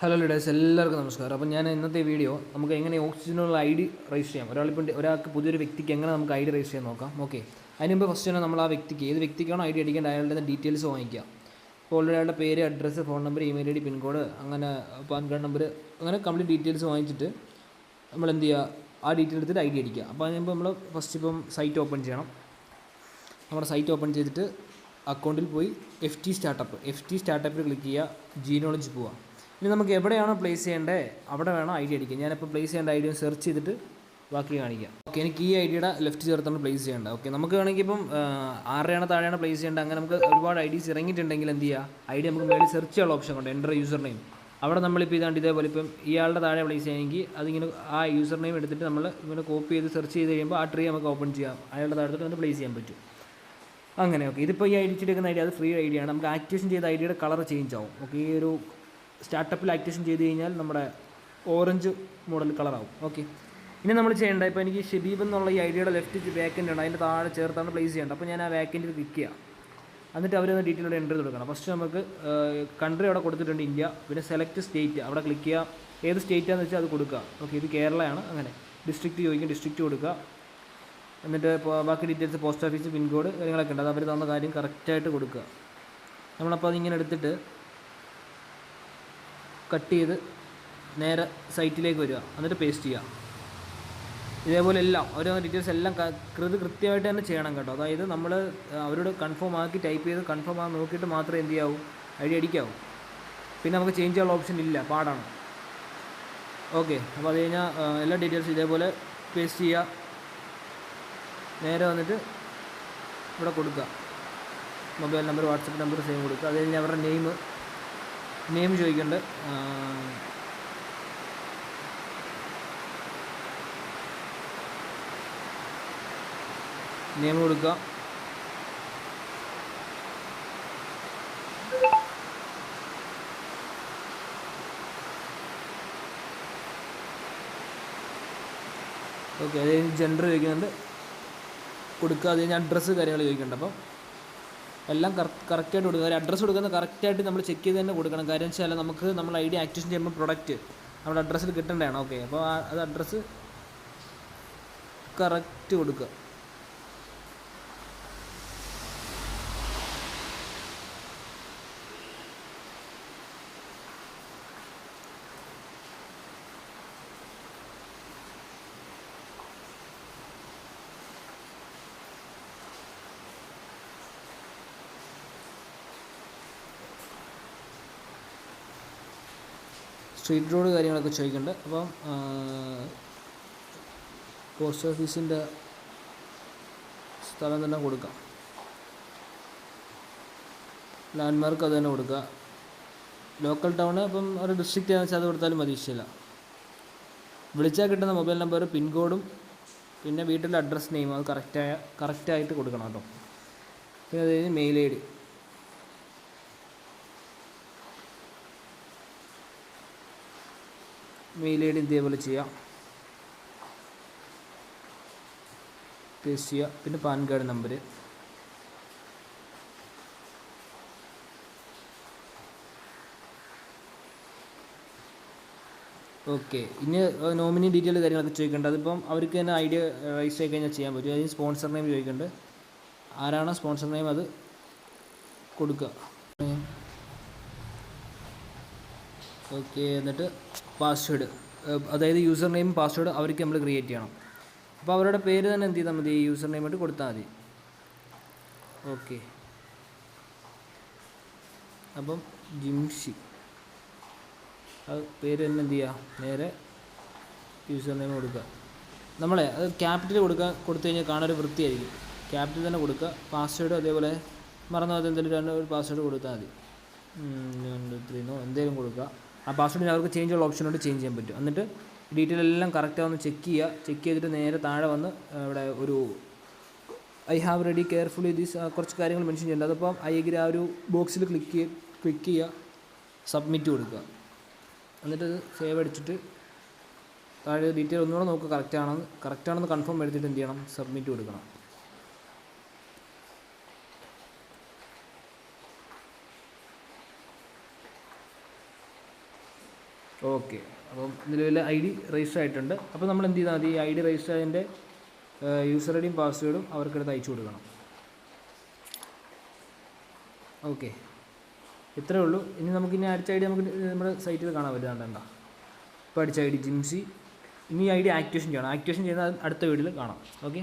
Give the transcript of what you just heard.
Hello ലിഡേഴ്സ് എല്ലാവർക്കും നമസ്കാരം. അപ്പോൾ ഞാൻ ഇന്നത്തെ വീഡിയോ നമുക്ക് എങ്ങനെ ഓക്സിജനുള്ള ഐ ഡി രജിസ്റ്റർ ചെയ്യാം ഒരാളിപ്പോൾ ഒരാൾക്ക് പുതിയൊരു വ്യക്തിക്ക് എങ്ങനെ നമുക്ക് ഐ ഡി രജിസ്റ്റർ ചെയ്യാൻ നോക്കാം. ഓക്കെ അതിന് മുമ്പ് ഫസ്റ്റ് തന്നെ നമ്മൾ ആ വ്യക്തിക്ക് ഏത് വ്യക്തിക്കാണോ ഐ ഡി അടിക്കേണ്ട അയാളുടെ ഡീറ്റെയിൽസ് വാങ്ങിക്കുക. അപ്പോൾ ഓൾറെഡി അയാളുടെ പേര് address phone number email I D pincode അങ്ങനെ പാൻ കാർഡ് നമ്പർ അങ്ങനെ കംപ്ലീറ്റ് ഡീറ്റെയിൽസ് വാങ്ങിച്ചിട്ട് നമ്മൾ എന്ത് ചെയ്യുക? ആ ഡീറ്റെയിൽ എടുത്തിട്ട് ഐ ഡി അടിക്കുക. അപ്പോൾ അതിന് മുമ്പ് നമ്മൾ ഫസ്റ്റ് ഇപ്പം സൈറ്റ് ഓപ്പൺ ചെയ്യണം. നമ്മുടെ സൈറ്റ് ഓപ്പൺ ചെയ്തിട്ട് അക്കൗണ്ടിൽ പോയി F T startup F T സ്റ്റാർട്ടപ്പിൽ click ചെയ്യുക. ജീനോളജി പോവുക. ഇനി നമുക്ക് എവിടെയാണോ പ്ലേസ് ചെയ്യേണ്ടത് അവിടെ വേണം ഐ ഡി അടിക്കുക ഞാനിപ്പോൾ പ്ലേസ് ചെയ്യേണ്ട ഐ ഡി സെർച്ച് ചെയ്തിട്ട് ബാക്കി കാണിക്കാം. ഓക്കെ എനിക്ക് ഈ ഐ ഡിയുടെ ലെഫ്റ്റ് ചേർത്താണ് പ്ലേസ് ചെയ്യേണ്ടത് ഓക്കെ നമുക്ക് വേണമെങ്കിൽ ഇപ്പം ആറരയാണ് താഴെയാണ് പ്ലേസ് ചെയ്യേണ്ടത്? അങ്ങനെ നമുക്ക് ഒരുപാട് ഐ ഡീസ് ഇറങ്ങിയിട്ടുണ്ടെങ്കിൽ എന്ത് ചെയ്യുക ഐ ഡി നമുക്ക് മേളിൽ സെർച്ച് ചെയ്യാനുള്ള ഓപ്ഷൻ ഉണ്ട് എന്റർ യൂസർ നെയിം അവിടെ നമ്മളിപ്പോൾ ഇതാണ്ട് ഇതേപോലെ ഇപ്പം ഇയാളുടെ താഴെ പ്ലേസ് ചെയ്യണമെങ്കിൽ അതിങ്ങനെ ആ യൂസർ നെയിം എടുത്തിട്ട് നമ്മൾ ഇങ്ങനെ കോപ്പി ചെയ്ത് സെർച്ച് ചെയ്ത് കഴിയുമ്പോൾ ആ ട്രീ നമുക്ക് ഓപ്പൺ ചെയ്യാം. അയാളുടെ താഴത്തോട്ട് നമുക്ക് പ്ലേസ് ചെയ്യാൻ പറ്റും. അങ്ങനെ ഓക്കെ ഇതിപ്പോൾ ഈ ഐ ഡി എടുക്കുന്ന ഐഡിയ അത് ഫ്രീ ഐഡിയ ആണ്. നമുക്ക് ആക്ടിവേഷൻ ചെയ്ത ഐഡിയുടെ കളർ ചേഞ്ച് ആവും. ഓക്കെ ഈ ഒരു സ്റ്റാർട്ടപ്പിൽ ആക്ടിവേഷൻ ചെയ്ത് കഴിഞ്ഞാൽ നമ്മുടെ ഓറഞ്ച് മോഡൽ കളറാവും ഓക്കെ ഇനി നമ്മൾ ചെയ്യേണ്ട ഇപ്പോൾ എനിക്ക് ഷബീബ് എന്നുള്ള ഈ ഐഡിയയുടെ ലെഫ്റ്റ് വേക്കന്റ് ഉണ്ട്. അതിന്റെ താഴെ ചേർത്താണ് പ്ലേസ് ചെയ്യേണ്ടത്. അപ്പോൾ ഞാൻ ആ വേക്കന്റിൽ ക്ലിക്ക് ചെയ്യാം. എന്നിട്ട് അവർ ഡീറ്റെയിൽ ചെയ്ത് കൊടുക്കണം. ഫസ്റ്റ് നമുക്ക് കൺട്രി അവിടെ കൊടുത്തിട്ടുണ്ട് ഇന്ത്യ. പിന്നെ സെലക്ട് സ്റ്റേറ്റ് അവിടെ ക്ലിക്ക് ചെയ്യുക ഏത് സ്റ്റേറ്റാന്ന് വെച്ചാൽ അത് കൊടുക്കുക. ഓക്കെ ഇത് കേരളയാണ്. അങ്ങനെ. ഡിസ്ട്രിക്റ്റ് ചോദിക്കും ഡിസ്ട്രിക്റ്റ് കൊടുക്കുക. എന്നിട്ട് ബാക്കി ഡീറ്റെയിൽസ് പോസ്റ്റ് ഓഫീസ് പിൻകോഡ് കാര്യങ്ങളൊക്കെ ഉണ്ട്. അത് അവർ തന്ന കാര്യം കറക്റ്റായിട്ട് കൊടുക്കുക. നമ്മളപ്പോൾ അതിങ്ങനെ എടുത്തിട്ട് കട്ട് ചെയ്ത് നേരെ സൈറ്റിലേക്ക് വരിക. എന്നിട്ട് പേസ്റ്റ് ചെയ്യുക. ഇതേപോലെ എല്ലാം ഓരോ ഡീറ്റെയിൽസ് എല്ലാം കൃത് കൃത്യമായിട്ട് തന്നെ ചെയ്യണം കേട്ടോ. അതായത് നമ്മൾ അവരോട് കൺഫേം ആക്കി ടൈപ്പ് ചെയ്ത് കൺഫേം ആ നോക്കിയിട്ട് മാത്രമേ എന്ത് ചെയ്യാവൂ? ഐ ഡി അടിക്കാവൂ. പിന്നെ നമുക്ക് ചേഞ്ച് ചെയ്യാനുള്ള ഓപ്ഷൻ ഇല്ല. പാടാണ്. ഓക്കെ അപ്പോൾ അത് കഴിഞ്ഞാൽ എല്ലാ ഡീറ്റെയിൽസും ഇതേപോലെ പേസ്റ്റ് ചെയ്യുക. നേരെ വന്നിട്ട് ഇവിടെ കൊടുക്കുക. Mobile number WhatsApp number same കൊടുക്കുക. അത് കഴിഞ്ഞാൽ അവരുടെ നെയിം നെയിം ചോദിക്കേണ്ട. നെയിം കൊടുക്കുക ഓക്കെ അത് ജെൻഡർ ചോദിക്കുന്നുണ്ട്. കൊടുക്കുക അത് കഴിഞ്ഞ് അഡ്രസ്സ് കാര്യങ്ങൾ ചോദിക്കുന്നുണ്ട് അപ്പം. എല്ലാം കറക്റ്റായിട്ട് കൊടുക്കുക. ഒരു അഡ്രസ്സ് കൊടുക്കുന്നത് കറക്റ്റായിട്ട് നമ്മൾ ചെക്ക് ചെയ്ത് തന്നെ കൊടുക്കണം. കാര്യം വെച്ചാൽ നമുക്ക് നമ്മൾ ഐ ഡി ആക്ടിവേഷൻ ചെയ്യുമ്പോൾ പ്രൊഡക്റ്റ് നമ്മുടെ അഡ്രസ്സിൽ കിട്ടേണ്ടതാണ്. ഓക്കെ അപ്പോൾ അത് അഡ്രസ്സ് കറക്റ്റ് കൊടുക്കുക. സ്ട്രീറ്റ് റോഡ് കാര്യങ്ങളൊക്കെ ചോദിക്കുന്നുണ്ട് അപ്പം പോസ്റ്റ് ഓഫീസിന്റെ സ്ഥലം തന്നെ കൊടുക്കാം. ലാൻഡ്മാർക്ക് അത് തന്നെ കൊടുക്കുക ലോക്കൽ ടൗൺ അപ്പം ഒരു ഡിസ്ട്രിക്റ്റ് ആണെന്ന് വെച്ചാൽ അത് കൊടുത്താലും മതി ഇഷ്ടമില്ല വിളിച്ചാൽ കിട്ടുന്ന മൊബൈൽ നമ്പർ പിൻകോഡും പിന്നെ വീട്ടിലെ അഡ്രസ്സ് നെയിം അത് കറക്റ്റായ കറക്റ്റായിട്ട് കൊടുക്കണം കേട്ടോ. പിന്നെ അത് കഴിഞ്ഞ് mail I D. Mail I D ഇതേപോലെ ചെയ്യാം. പേസ്റ്റ് ചെയ്യുക പിന്നെ പാൻ കാർഡ് നമ്പർ ഓക്കെ ഇനി നോമിനി ഡീറ്റെയിൽ കാര്യങ്ങളൊക്കെ ചോദിക്കേണ്ടത് അതിപ്പം അവർക്ക് തന്നെ ഐഡിയ രജിസ്റ്റർ ആയി കഴിഞ്ഞാൽ ചെയ്യാൻ പറ്റും. അതിന് സ്പോൺസർ നെയിം ചോദിക്കുന്നുണ്ട് ആരാണോ സ്പോൺസർ നെയിം അത് കൊടുക്കുക ഓക്കെ എന്നിട്ട് പാസ്വേഡ് അതായത് യൂസർ നെയിം പാസ്വേഡ് അവർക്ക് നമ്മൾ ക്രിയേറ്റ് ചെയ്യണം. അപ്പോൾ അവരുടെ പേര് തന്നെ എന്ത് ചെയ്താൽ മതി? യൂസർ നെയിം ആയിട്ട് കൊടുത്താൽ മതി. ഓക്കെ. അപ്പം ജിംഷി. അത് പേര് തന്നെ എന്ത് ചെയ്യുക നേരെ യൂസർ നെയിം കൊടുക്കുക. നമ്മളെ അത് ക്യാപിറ്റൽ കൊടുക്കുക കൊടുത്തു കഴിഞ്ഞാൽ കാണാൻ ഒരു വൃത്തിയായിരിക്കും. ക്യാപിറ്റൽ തന്നെ കൊടുക്കുക. പാസ്വേഡ് അതേപോലെ മറന്നു പോകാതെ എന്തെങ്കിലും രണ്ട് ഒരു പാസ്വേഡ് കൊടുത്താൽ മതി. രണ്ട് ത്രീന്നോ എന്തെങ്കിലും കൊടുക്കുക. ആ പാസ്വേഡിന് അവർക്ക് ചേഞ്ച് ഉള്ള ഓപ്ഷൻ ഉണ്ട് ചേഞ്ച് ചെയ്യാൻ പറ്റും. എന്നിട്ട് ഡീറ്റെയിൽ എല്ലാം കറക്റ്റാ ഒന്ന് ചെക്ക് ചെയ്യുക. ചെക്ക് ചെയ്തിട്ട് നേരെ താഴെ വന്ന് ഇവിടെ ഒരു I have ready carefully these കുറച്ച് കാര്യങ്ങൾ മെൻഷൻ ചെയ്യേണ്ടത് അതിപ്പം ഐ എഗ്രി ആ ഒരു ബോക്സിൽ ക്ലിക്ക് ക്ലിക്ക് ചെയ്യുക. സബ്മിറ്റ് കൊടുക്കുക. എന്നിട്ട് സേവ് അടിച്ചിട്ട് താഴെ ഡീറ്റെയിൽ ഒന്നുകൂടെ നോക്കുക. കറക്റ്റാണെന്ന് കറക്റ്റാണെന്ന് കൺഫേം എടുത്തിട്ട് എന്ത് ചെയ്യണം? സബ്മിറ്റ് കൊടുക്കണം. ഓക്കെ. അപ്പം നിലവിൽ ഐ ഡി രജിസ്റ്റർ ആയിട്ടുണ്ട്. അപ്പോൾ നമ്മൾ എന്ത് ചെയ്താൽ മതി? ഈ ഐ ഡി രജിസ്റ്റർ ആയതിന്റെ യൂസർ ഐ ഡിയും പാസ്വേഡും അവർക്കെടുത്ത് അയച്ചു കൊടുക്കണം. ഓക്കെ. ഇത്രയേ ഉള്ളൂ. ഇനി നമുക്ക് ഇനി അടിച്ച ഐ ഡി നമുക്ക് നമ്മുടെ സൈറ്റിൽ കാണാൻ പറ്റുന്നുണ്ട് ഇപ്പോൾ അടിച്ച ഐ ഡി ജിംസി ഇനി ഐ ഡി ആക്ടിവേഷൻ ചെയ്യണം. ആക്ടിവേഷൻ ചെയ്യുന്നത് അടുത്ത വീഡിയോയിൽ കാണാം. ഓക്കെ?